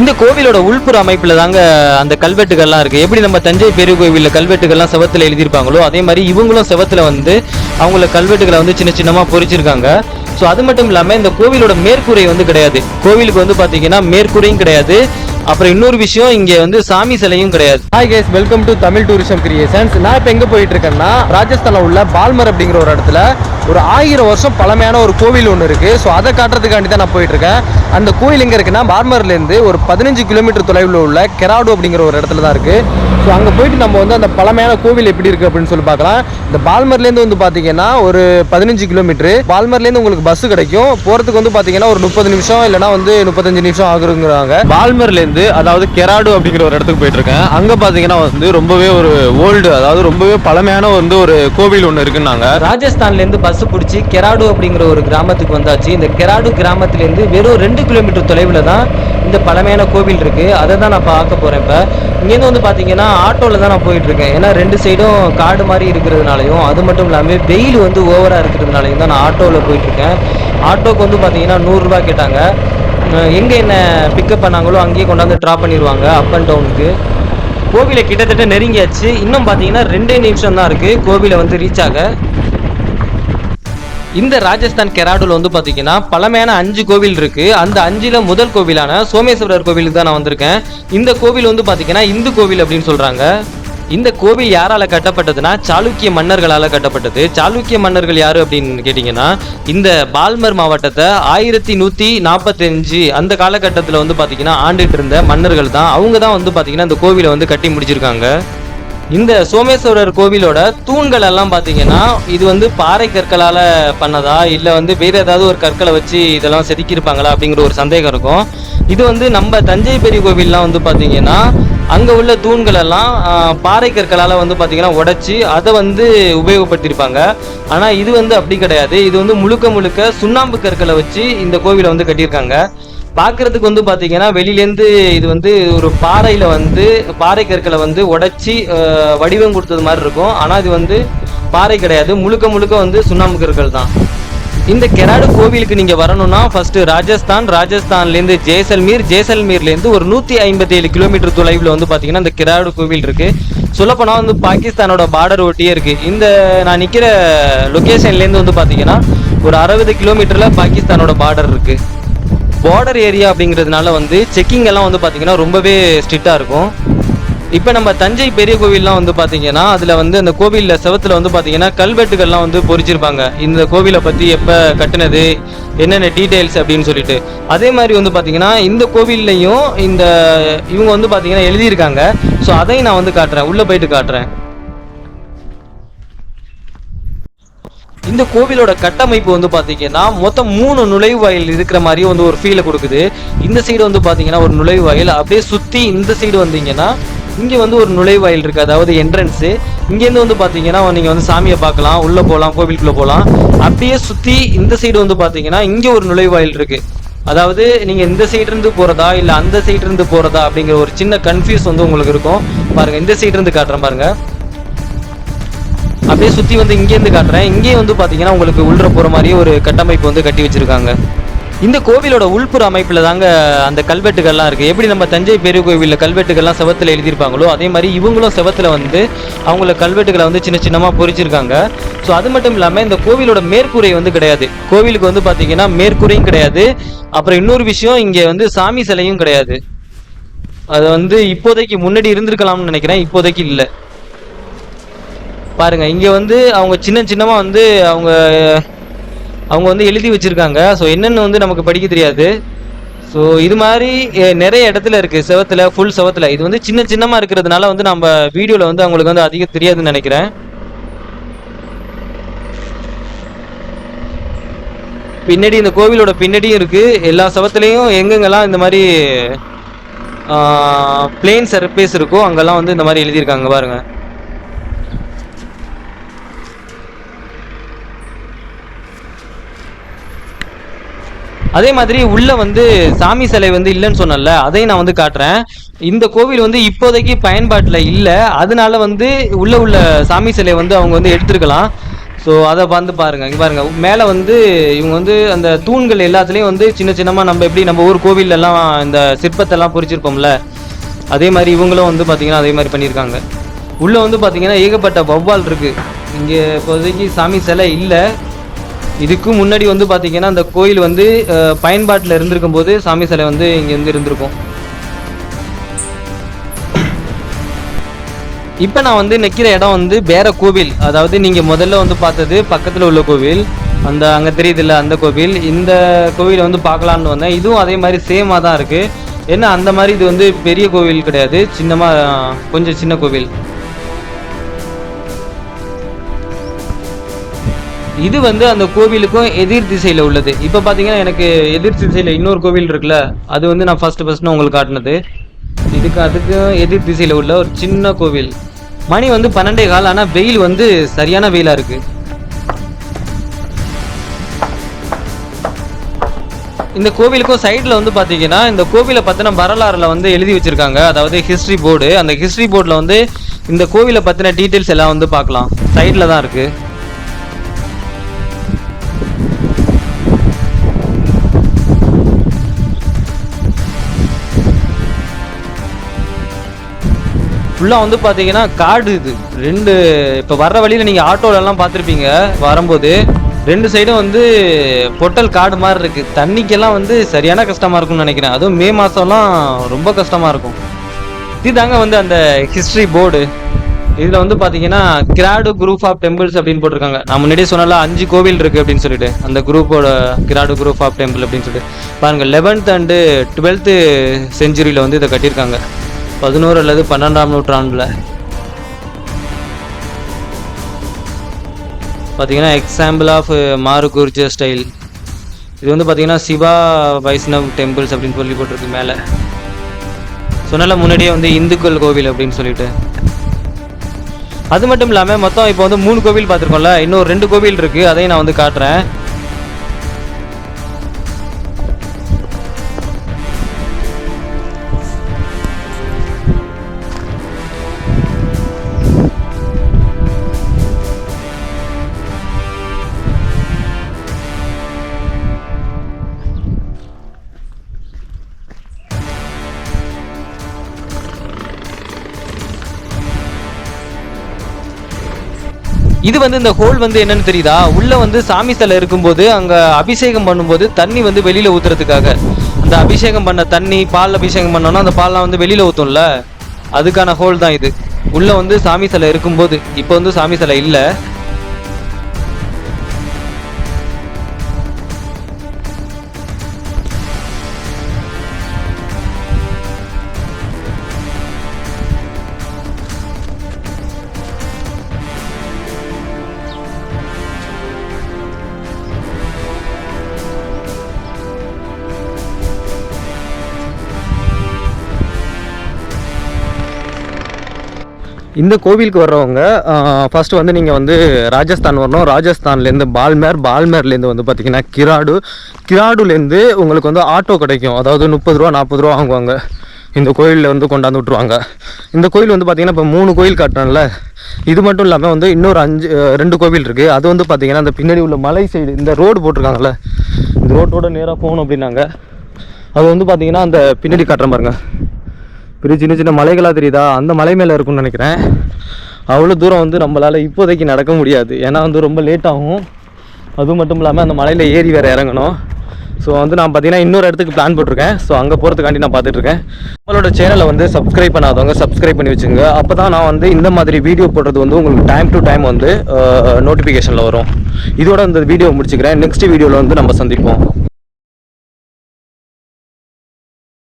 இந்த கோவிலோட உள்புற அமைப்புல தாங்க அந்த கல்வெட்டுகள்லாம் இருக்கு. எப்படி நம்ம தஞ்சை பெரிய கோவிலில் கல்வெட்டுகள்லாம் செவத்துல எழுதியிருப்பாங்களோ அதே மாதிரி இவங்களும் செவத்துல வந்து அவங்கள கல்வெட்டுகளை வந்து சின்ன சின்னமா பொறிச்சிருக்காங்க. ஸோ அது மட்டும் இல்லாம இந்த கோவிலோட மேற்கூரை வந்து கிடையாது. கோவிலுக்கு வந்து பாத்தீங்கன்னா மேற்கூரையும் கிடையாது. அப்புறம் இன்னொரு விஷயம் இங்க வந்து சாமி சிலையும் கிடையாது. Hi guys welcome to Tamil tourism creations நான் இப்போ எங்கே போயிட்டு இருக்கேன்னா ராஜஸ்தானில் உள்ள பால்மர் அப்படிங்கிற ஒரு இடத்துல ஒரு ஆயிரம் வருஷம் பழமையான ஒரு கோவில் ஒன்று இருக்கு. ஸோ அதை காட்டுறதுக்காண்டி தான் நான் போயிட்டு இருக்கேன் அந்த கோவில் எங்கே இருக்குன்னா பார்மர்லேருந்து ஒரு பதினஞ்சு கிலோமீட்டர் தொலைவில் உள்ள கெராடு அப்படிங்கிற ஒரு இடத்துல தான் இருக்கு. ஸோ அங்கே போயிட்டு நம்ம வந்து அந்த பழமையான கோவில் எப்படி இருக்கு அப்படின்னு சொல்லி பார்க்கலாம். இந்த பால்மர்லேருந்து வந்து பார்த்தீங்கன்னா ஒரு பதினஞ்சு கிலோமீட்டர். பால்மர்லேருந்து உங்களுக்கு பஸ் கிடைக்கும். போகிறதுக்கு வந்து பார்த்தீங்கன்னா ஒரு முப்பது நிமிஷம் இல்லைனா வந்து முப்பத்தஞ்சு நிமிஷம் ஆகுங்கிறாங்க. பால்மர்லேருந்து அதாவது கெராடு அப்படிங்கிற ஒரு இடத்துக்கு போயிட்டு இருக்கேன் அங்கே பார்த்தீங்கன்னா வந்து ரொம்பவே ஒரு ஓல்டு அதாவது ரொம்பவே பழமையான வந்து ஒரு கோவில் ஒன்று இருக்குன்னாங்க. ராஜஸ்தான்ல இருந்து பஸ் பிடிச்சி கெராடு அப்படிங்கிற ஒரு கிராமத்துக்கு வந்தாச்சு. இந்த கெராடு கிராமத்திலேருந்து வெறும் ரெண்டு கிலோமீட்டர் தொலைவில் தான் இந்த பழமையான கோவில் இருக்குது அதை தான் நான் பார்க்க போகிறேன் இப்போ. இங்கேருந்து வந்து பார்த்தீங்கன்னா ஆட்டோவில் தான் நான் போயிட்டுருக்கேன் ஏன்னா ரெண்டு சைடும் காடு மாதிரி இருக்கிறதுனாலையும் அது மட்டும் இல்லாமல் வெயில் வந்து ஓவராக இருக்கிறதுனாலையும் தான் நான் ஆட்டோவில் போயிட்டுருக்கேன் ஆட்டோக்கு வந்து பார்த்தீங்கன்னா நூறுரூவா கேட்டாங்க. எங்கே என்ன பிக்கப் பண்ணாங்களோ அங்கேயே கொண்டாந்து ட்ராப் பண்ணிடுவாங்க அப் அண்ட் டவுனுக்கு கோவிலை கிட்டத்தட்ட நெருங்கியாச்சு. இன்னும் பார்த்தீங்கன்னா ரெண்டே நிமிஷம் தான் இருக்குது கோவிலை வந்து ரீச் ஆக. இந்த ராஜஸ்தான் கெராடூல வந்து பாத்தீங்கன்னா பழமையான அஞ்சு கோவில் இருக்கு. அந்த அஞ்சுல முதல் கோவிலான சோமேஸ்வரர் கோவிலுக்கு தான் நான் வந்திருக்கேன். இந்த கோவில் வந்து பாத்தீங்கன்னா இந்து கோவில் அப்படின்னு சொல்றாங்க. இந்த கோவில் யாரால கட்டப்பட்டதுன்னா சாளுக்கிய மன்னர்களால கட்டப்பட்டது. சாளுக்கிய மன்னர்கள் யாரு அப்படின்னு கேட்டிங்கன்னா இந்த பால்மர் மாவட்டத்தை ஆயிரத்தி நூற்றி நாற்பத்தஞ்சு அந்த காலகட்டத்தில் வந்து பார்த்தீங்கன்னா ஆண்டுட்டு இருந்த மன்னர்கள் தான். அவங்க தான் வந்து பார்த்தீங்கன்னா இந்த கோவிலை வந்து கட்டி முடிச்சிருக்காங்க. இந்த சோமேஸ்வரர் கோவிலோட தூண்கள் எல்லாம் பார்த்தீங்கன்னா இது வந்து பாறை கற்களால் பண்ணதா? இல்லை வந்து வேறு ஏதாவது ஒரு கற்களை வச்சு இதெல்லாம் செதுக்கியிருப்பாங்களா? அப்படிங்கிற ஒரு சந்தேகம் இருக்கும். இது வந்து நம்ம தஞ்சை பெரிய கோவில்லாம் வந்து பார்த்தீங்கன்னா அங்கே உள்ள தூண்கள் எல்லாம் பாறை கற்களால் வந்து பார்த்தீங்கன்னா உடச்சி அதை வந்து உபயோகப்படுத்தியிருப்பாங்க. ஆனால் இது வந்து அப்படி கிடையாது. இது வந்து முழுக்க முழுக்க சுண்ணாம்பு கற்களை வச்சு இந்த கோவிலை வந்து கட்டியிருக்காங்க. பார்க்கறதுக்கு வந்து பார்த்தீங்கன்னா வெளியிலேருந்து இது வந்து ஒரு பாறையில் வந்து பாறை கற்களை வந்து உடச்சி வடிவம் கொடுத்தது மாதிரி இருக்கும். ஆனால் இது வந்து பாறை கிடையாது. முழுக்க முழுக்க வந்து சுண்ணாம்பு கற்கள் தான். இந்த கெராடு கோவிலுக்கு நீங்கள் வரணும்னா ஃபஸ்ட்டு ராஜஸ்தான் ராஜஸ்தான்லேருந்து ஜெய்சல்மீர் ஜெய்சல்மீர்லேருந்து ஒரு நூற்றி ஐம்பத்தி ஏழு கிலோமீட்டர் தொலைவில் வந்து பார்த்தீங்கன்னா இந்த கெராடு கோவில் இருக்குது சொல்லப்போனால் வந்து பாகிஸ்தானோட பார்டர் ஒட்டியே இருக்குது இந்த நான் நிற்கிற லொக்கேஷன்லேருந்து வந்து பார்த்தீங்கன்னா ஒரு அறுபது கிலோமீட்டரில் பாகிஸ்தானோட பார்டர் இருக்குது பார்டர் ஏரியா அப்படிங்கிறதுனால வந்து செக்கிங் எல்லாம் வந்து பார்த்தீங்கன்னா ரொம்பவே ஸ்ட்ரிக்டாக இருக்கும். இப்போ நம்ம தஞ்சை பெரிய கோவில்லாம் வந்து பார்த்தீங்கன்னா அதில் வந்து அந்த கோவிலில் செவத்தில் வந்து பார்த்தீங்கன்னா கல்வெட்டுகள்லாம் வந்து பொறிச்சிருப்பாங்க. இந்த கோவிலை பற்றி எப்போ கட்டினது என்னென்ன டீட்டெயில்ஸ் அப்படின்னு சொல்லிட்டு. அதே மாதிரி வந்து பார்த்தீங்கன்னா இந்த கோவில்லையும் இந்த இவங்க வந்து பார்த்தீங்கன்னா எழுதியிருக்காங்க. ஸோ அதையும் நான் வந்து காட்டுறேன். உள்ளே போயிட்டு காட்டுறேன். இந்த கோவிலோட கட்டமைப்பு வந்து பார்த்தீங்கன்னா மொத்தம் மூணு நுழைவாயில் இருக்கிற மாதிரி வந்து ஒரு ஃபீலை கொடுக்குது. இந்த சைடு வந்து பார்த்தீங்கன்னா ஒரு நுழைவாயில். அப்படியே சுற்றி இந்த சைடு வந்தீங்கன்னா இங்கே வந்து ஒரு நுழைவாயில் இருக்குது அதாவது என்ட்ரன்ஸு இங்கேருந்து வந்து பார்த்தீங்கன்னா நீங்கள் வந்து சாமியை பார்க்கலாம் உள்ளே போகலாம் கோவிலுக்குள்ளே போகலாம் அப்படியே சுற்றி இந்த சைடு வந்து பார்த்தீங்கன்னா இங்கே ஒரு நுழைவாயில் இருக்கு. அதாவது நீங்கள் இந்த சைட்லேருந்து போகிறதா இல்லை அந்த சைட்லேருந்து போகிறதா அப்படிங்கிற ஒரு சின்ன கன்ஃபியூஸ் வந்து உங்களுக்கு இருக்கும். பாருங்க இந்த சைட்லேருந்து காட்டுறேன் பாருங்கள் அப்படியே சுற்றி வந்து இங்கேருந்து காட்டுறேன். இங்கேயும் வந்து பார்த்தீங்கன்னா உங்களுக்கு உள்ள போகிற மாதிரியே ஒரு கட்டமைப்பு வந்து கட்டி வச்சிருக்காங்க. இந்த கோவிலோட உள்புற அமைப்பில் தாங்க அந்த கல்வெட்டுகள்லாம் இருக்குது எப்படி நம்ம தஞ்சை பெரிய கோவிலில் கல்வெட்டுகள்லாம் செவத்தில் எழுதியிருப்பாங்களோ அதே மாதிரி இவங்களும் செவத்தில் வந்து அவங்கள கல்வெட்டுகளை வந்து சின்ன சின்னமாக பொறிச்சிருக்காங்க. ஸோ அது மட்டும் இல்லாமல் இந்த கோவிலோட மேற்கூரை வந்து கிடையாது. கோவிலுக்கு வந்து பார்த்திங்கன்னா மேற்கூரையும் கிடையாது. அப்புறம் இன்னொரு விஷயம் இங்கே வந்து சாமி சிலையும் கிடையாது. அது வந்து இப்போதைக்கு முன்னாடி இருந்திருக்கலாம்னு நினைக்கிறேன். இப்போதைக்கு இல்லை. பாருங்கள் இங்கே வந்து அவங்க சின்ன சின்னமாக வந்து அவங்க அவங்க வந்து எழுதி வச்சுருக்காங்க. ஸோ என்னென்னு வந்து நமக்கு படிக்க தெரியாது. ஸோ இது மாதிரி நிறைய இடத்துல இருக்குது செவத்தில் ஃபுல் செவத்தில். இது வந்து சின்ன சின்னமாக இருக்கிறதுனால வந்து நம்ம வீடியோவில் வந்து அவங்களுக்கு வந்து அதிகம் தெரியாதுன்னு நினைக்கிறேன். பின்னாடி இந்த கோவிலோட பின்னாடியும் இருக்குது எல்லா செவத்துலேயும் எங்கெங்கெல்லாம் இந்த மாதிரி பிளேன் சர்ஃபேஸ் இருக்கோ அங்கெல்லாம் வந்து இந்த மாதிரி எழுதியிருக்காங்க பாருங்கள் அதே மாதிரி உள்ள வந்து சாமி சிலை வந்து இல்லைன்னு சொன்னேன்ல அதையும் நான் வந்து காட்டுறேன். இந்த கோவில் வந்து இப்போதைக்கு பயன்பாட்டில் இல்லை. அதனால வந்து உள்ள உள்ள சாமி சிலை வந்து அவங்க வந்து எடுத்திருக்கலாம். ஸோ அதை வந்து பாருங்க. இங்கே பாருங்க. மேலே வந்து இவங்க வந்து அந்த தூண்கள் எல்லாத்துலேயும் வந்து சின்ன சின்னமாக நம்ம எப்படி நம்ம ஊர் கோவிலெல்லாம் இந்த சிற்பத்தெல்லாம் பொறிச்சிருப்போம்ல அதே மாதிரி இவங்களும் வந்து பார்த்தீங்கன்னா அதே மாதிரி பண்ணியிருக்காங்க. உள்ளே வந்து பார்த்தீங்கன்னா ஏகப்பட்ட வௌவால் இருக்குது இங்கே இப்போதைக்கு சாமி சிலை இல்லை. இதுக்கு முன்னாடி வந்து பார்த்தீங்கன்னா அந்த கோயில் வந்து பயன்பாட்டில் இருந்திருக்கும் போது சாமி சிலை வந்து இங்கே வந்து இருந்திருக்கும். இப்போ நான் வந்து நிற்கிற இடம் வந்து வேற கோவில். அதாவது நீங்கள் முதல்ல வந்து பார்த்தது பக்கத்தில் உள்ள கோவில். அந்த அங்கே தெரியுதுல்ல அந்த கோவில். இந்த கோவிலை வந்து பார்க்கலான்னு வந்தேன். இதுவும் அதே மாதிரி சேமாக தான் இருக்குது ஏன்னா அந்த மாதிரி இது வந்து பெரிய கோவில் கிடையாது. சின்னமாக கொஞ்சம் சின்ன கோவில். இது வந்து அந்த கோவிலுக்கும் எதிர் திசையில் உள்ளது. இப்போ பார்த்தீங்கன்னா எனக்கு எதிர் திசையில் இன்னொரு கோவில் இருக்குல்ல அது வந்து நான் ஃபஸ்ட்டு ஃபஸ்ட்டு உங்களுக்கு காட்டினது. இதுக்கு அதுக்கும் எதிர் திசையில் உள்ள ஒரு சின்ன கோவில். மணி வந்து பன்னெண்டே கால் ஆனால் வெயில் வந்து சரியான வெயிலாக இருக்கு. இந்த கோவிலுக்கும் சைடில் வந்து பார்த்தீங்கன்னா இந்த கோவிலை பற்றின வரலாறுல வந்து எழுதி வச்சிருக்காங்க. அதாவது ஹிஸ்ட்ரி போர்டு அந்த ஹிஸ்ட்ரி போர்டில் வந்து இந்த கோவிலை பற்றின டீட்டெயில்ஸ் எல்லாம் வந்து பார்க்கலாம். சைடில் தான் இருக்குது ஃபுல்லாக வந்து பார்த்தீங்கன்னா காடு இது. ரெண்டு இப்போ வர்ற வழியில் நீங்கள் ஆட்டோலெல்லாம் பார்த்துருப்பீங்க வரும்போது. ரெண்டு சைடும் வந்து பொட்டல் காடு மாதிரி இருக்குது தண்ணிக்கெல்லாம் வந்து சரியான கஷ்டமாக இருக்கும்னு நினைக்கிறேன். அதுவும் மே மாதம்லாம் ரொம்ப கஷ்டமாக இருக்கும். இதுதாங்க வந்து அந்த ஹிஸ்ட்ரி போர்டு இதில் வந்து பார்த்தீங்கன்னா கிராடு குரூப் ஆஃப் டெம்பிள்ஸ் அப்படின்னு போட்டிருக்காங்க. நான் முன்னாடியே சொன்னால அஞ்சு கோவில் இருக்குது அப்படின்னு சொல்லிட்டு. அந்த குரூப்போட கிராடு குரூப் ஆஃப் டெம்பிள் அப்படின்னு சொல்லிட்டு. பாருங்கள் லெவன்த் அண்டு டுவெல்த்து செஞ்சுரியில் வந்து இதை கட்டியிருக்காங்க. பதினோரு அல்லது பன்னெண்டாம் நூற்றாண்டில். பார்த்தீங்கன்னா எக்ஸாம்பிள் ஆஃப் மாருகுர்ஜ ஸ்டைல் இது வந்து பார்த்தீங்கன்னா சிவா வைஷ்ணவ் டெம்பிள்ஸ் அப்படின்னு சொல்லி போட்டிருக்கு மேலே. சொன்னால முன்னாடியே வந்து இந்துக்கள் கோவில் அப்படின்னு சொல்லிட்டு. அது மட்டும் இல்லாமல் மொத்தம் இப்போ வந்து மூணு கோவில் பார்த்துருக்கோம்ல. இன்னும் ரெண்டு கோவில் இருக்குது அதையும் நான் வந்து காட்டுறேன். இது வந்து இந்த ஹோல் வந்து என்னன்னு தெரியுதா? உள்ள வந்து சாமி சிலை இருக்கும்போது அங்க அபிஷேகம் பண்ணும்போது தண்ணி வந்து வெளியில ஊத்துறதுக்காக. அந்த அபிஷேகம் பண்ண தண்ணி பால் அபிஷேகம் பண்ணோம்னா அந்த பால்லாம் வந்து வெளியில ஊத்தும்ல? அதுக்கான ஹோல் தான் இது. உள்ள வந்து சாமி சிலை இருக்கும்போது இப்போ வந்து சாமி சிலை இல்லை. இந்த கோவிலுக்கு வர்றவங்க ஃபஸ்ட்டு வந்து நீங்கள் வந்து ராஜஸ்தான் வரணும். ராஜஸ்தான்லேருந்து பால்மேர் பால்மேர்லேருந்து வந்து பார்த்தீங்கன்னா கிராடு. கிராடுலேருந்து உங்களுக்கு வந்து ஆட்டோ கிடைக்கும். அதாவது முப்பது ரூபா நாற்பது ரூபா வாங்குவாங்க. இந்த கோயிலில் வந்து கொண்டாந்து விட்ருவாங்க இந்த கோயில் வந்து பார்த்திங்கன்னா இப்போ மூணு கோயில் காட்டுறேன்ல. இது மட்டும் இல்லாமல் வந்து இன்னொரு அஞ்சு ரெண்டு கோவில் இருக்குது அது வந்து பார்த்திங்கன்னா அந்த பின்னாடி உள்ள மலை சைடு இந்த ரோடு போட்டிருக்காங்கல்ல. இந்த ரோட்டோட நேராக போகணும் அப்படின்னாங்க. அது வந்து பார்த்தீங்கன்னா அந்த பின்னாடி காட்டுற பாருங்க பெரிய சின்ன சின்ன மலைகளாக தெரியுதா? அந்த மலை மேலே இருக்கும்னு நினைக்கிறேன். அவ்வளோ தூரம் வந்து நம்மளால் இப்போதைக்கு நடக்க முடியாது. ஏன்னா வந்து ரொம்ப லேட் ஆகும். அது மட்டும் இல்லாமல் அந்த மலையில் ஏறி வேறு இறங்கணும். ஸோ வந்து நான் பார்த்தீங்கன்னா இன்னொரு இடத்துக்கு பிளான் போட்டிருக்கேன். ஸோ அங்கே போகிறதுக்காண்டி நான் பார்த்துட்ருக்கேன் நம்மளோட சேனலை வந்து சப்ஸ்கிரைப் பண்ணாதவங்க சப்ஸ்கிரைப் பண்ணி வச்சுங்க. அப்போ தான் நான் வந்து இந்த மாதிரி வீடியோ போடுறது வந்து உங்களுக்கு டைம் டு டைம் வந்து நோட்டிஃபிகேஷனில் வரும். இதோட இந்த வீடியோ முடிச்சுக்கிறேன். நெக்ஸ்ட் வீடியோவில் வந்து நம்ம சந்திப்போம்.